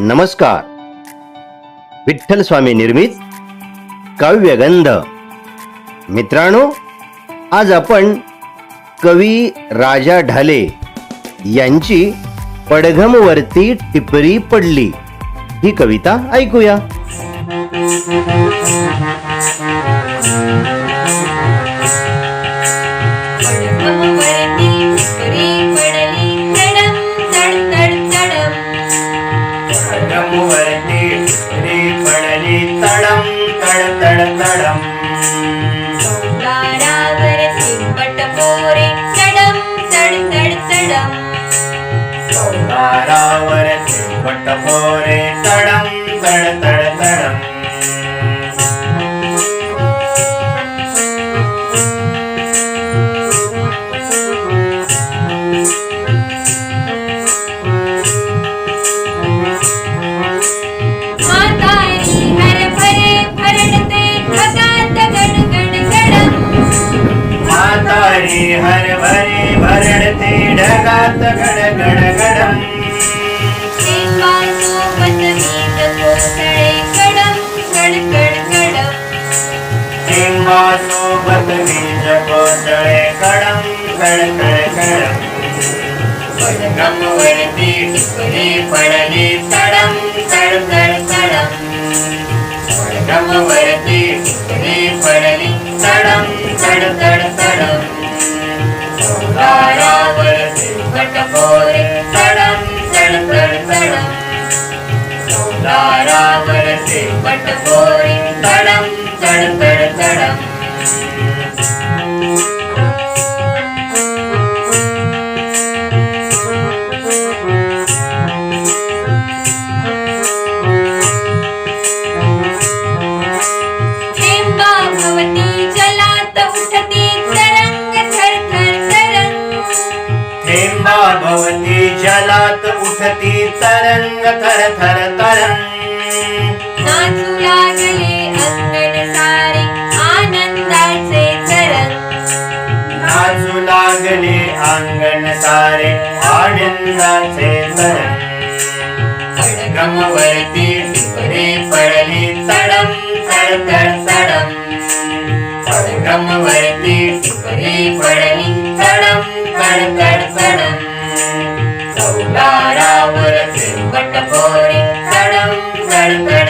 नमस्कार. विठ्ठल स्वामी निर्मित काव्यगंध मित्रांनो आज आपण कवी राजा ढाले यांची पडघमवरती टिपरी पडली. ही कविता ऐकूया. சௌகாராவர சிம்பட்ட போரே தடம் தட தட தடம் तारी हरभरे भरडते ढगात गडगड गडम. लिंबासोबत वीज कोसळे कडम बीज कोसळे कडम कडकड कडम पडगमवरती टिपरी पडली तडम तड तडम. पडगमवरती तडम तड तड तडम जलात उठती तरंग थर थर तरंग. नाचू लागले अंगण सारे आनंदाचे तरंग नाचू लागले अंगण सारे आनंदाचे तरंग पडगमवरती टिपरी पडली तडम तड तड तडम. पडगमवरती टिपरी पडली तडम तड तड तडम. வாராவுர திருப்பட்ட போரி தடம் தடுத்தட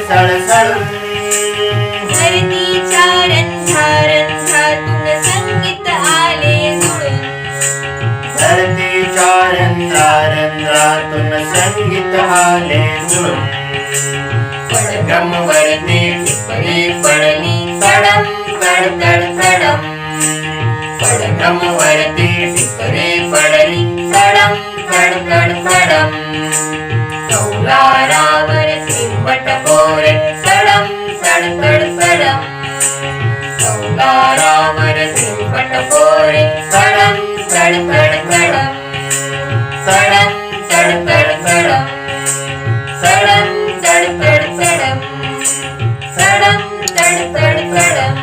सळसळून धरतीच्या रंध्या रंध्यातून संगीत आले जुळून धरतीच्या रंध्रा रंध्रातून संगीत आले जुळून पडगमवरती टिपरी पडली तडम तडम पडली तडम பட்ட போரே சடம் சடங்கடு சடம் சௌதாராமர சிம்பட்ட போரே சடம் சடங்கடு சடம் சடம் சடங்கடு சடம் சடம் சடங்கடு சடம் சடம் சடங்கடு சடம்